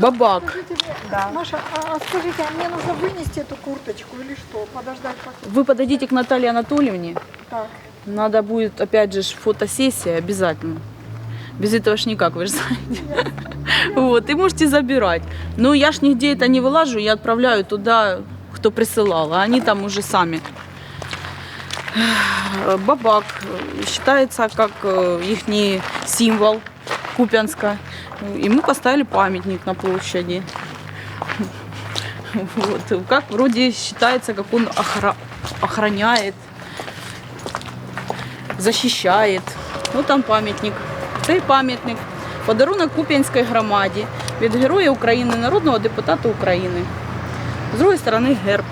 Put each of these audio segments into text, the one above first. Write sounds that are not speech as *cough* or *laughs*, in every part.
Бабак. скажите Да. Маша, а, а скажите, а мне нужно вынести эту курточку или что? Подождать пока? Вы подойдите к Наталье Анатольевне. Так. Надо будет, опять же, фотосессия обязательно. Без этого ж никак, вы же знаете. Вот, и можете забирать. Но я ж нигде это не вылажу, я отправляю туда, кто присылал, а они там уже сами. Бабак э, считается как их символ Купянска. И мы поставили памятник на площади. Вот. Как вроде считается, как он охра- охраняет защищает. Ну там пам'ятник. Цей пам'ятник. Подарунок Куп'янській громаді від Героя України, народного депутата України. З другої сторони герб.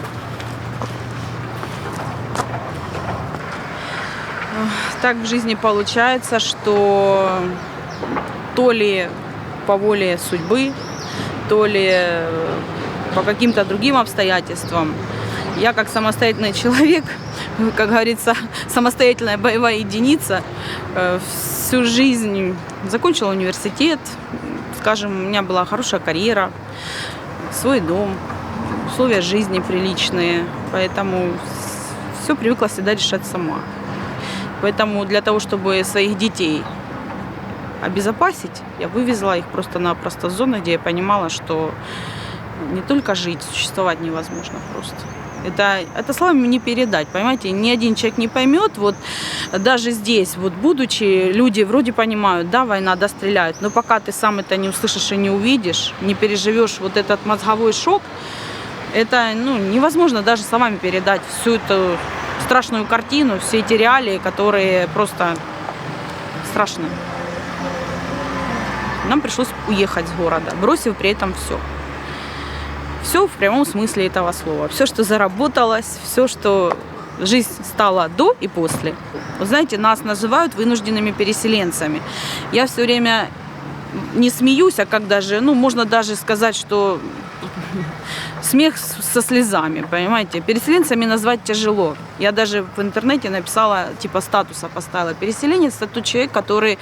Так в жизни получается, что то ли по воле судьбы, то ли э, по каким-то другим обстоятельствам я как самостоятельный человек, *laughs* как говорится, *laughs* самостоятельная боевая единица, э, всю жизнь закончила университет, скажем, у меня была хорошая карьера, свой дом, условия жизни приличные, поэтому все привыкла всегда решать сама. Поэтому для того, чтобы своих детей обезопасить, я вывезла их просто-напросто в зону, где я понимала, что не только жить, существовать невозможно просто. Это, это словами не передать, понимаете? Ни один человек не поймет, вот даже здесь, вот будучи, люди вроде понимают, да, война, да, стреляют, но пока ты сам это не услышишь и не увидишь, не переживешь вот этот мозговой шок, это ну, невозможно даже словами передать всю эту страшную картину, все эти реалии, которые просто страшные. Нам пришлось уехать с города, бросив при этом все. Все в прямом смысле этого слова. Все, что заработалось, все, что жизнь стала до и после. Вы знаете, нас называют вынужденными переселенцами. Я все время не смеюсь, а как даже, ну, можно даже сказать, что смех со слезами, понимаете. Переселенцами назвать тяжело. Я даже в интернете написала, типа статуса поставила. Переселенец – это тот человек, который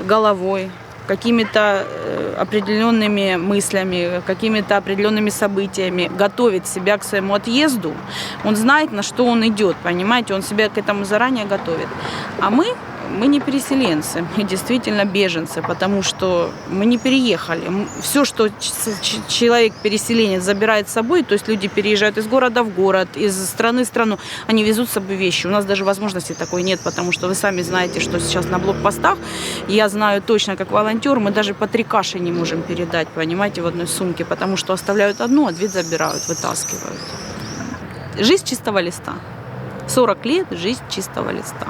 головой, какими-то э, определенными мыслями, какими-то определенными событиями готовит себя к своему отъезду. Он знает, на что он идет, понимаете, он себя к этому заранее готовит. А мы, мы не переселенцы, *laughs* мы действительно беженцы, потому что мы не переехали. Все, что ч- ч- человек переселенец забирает с собой, то есть люди переезжают из города в город, из страны в страну, они везут с собой вещи. У нас даже возможности такой нет, потому что вы сами знаете, что сейчас на блокпостах, я знаю точно, как волонтер, мы даже по три каши не можем передать, понимаете, в одной сумке, потому что оставляют одну, а две забирают, вытаскивают. Жизнь чистого листа. 40 лет жизнь чистого листа.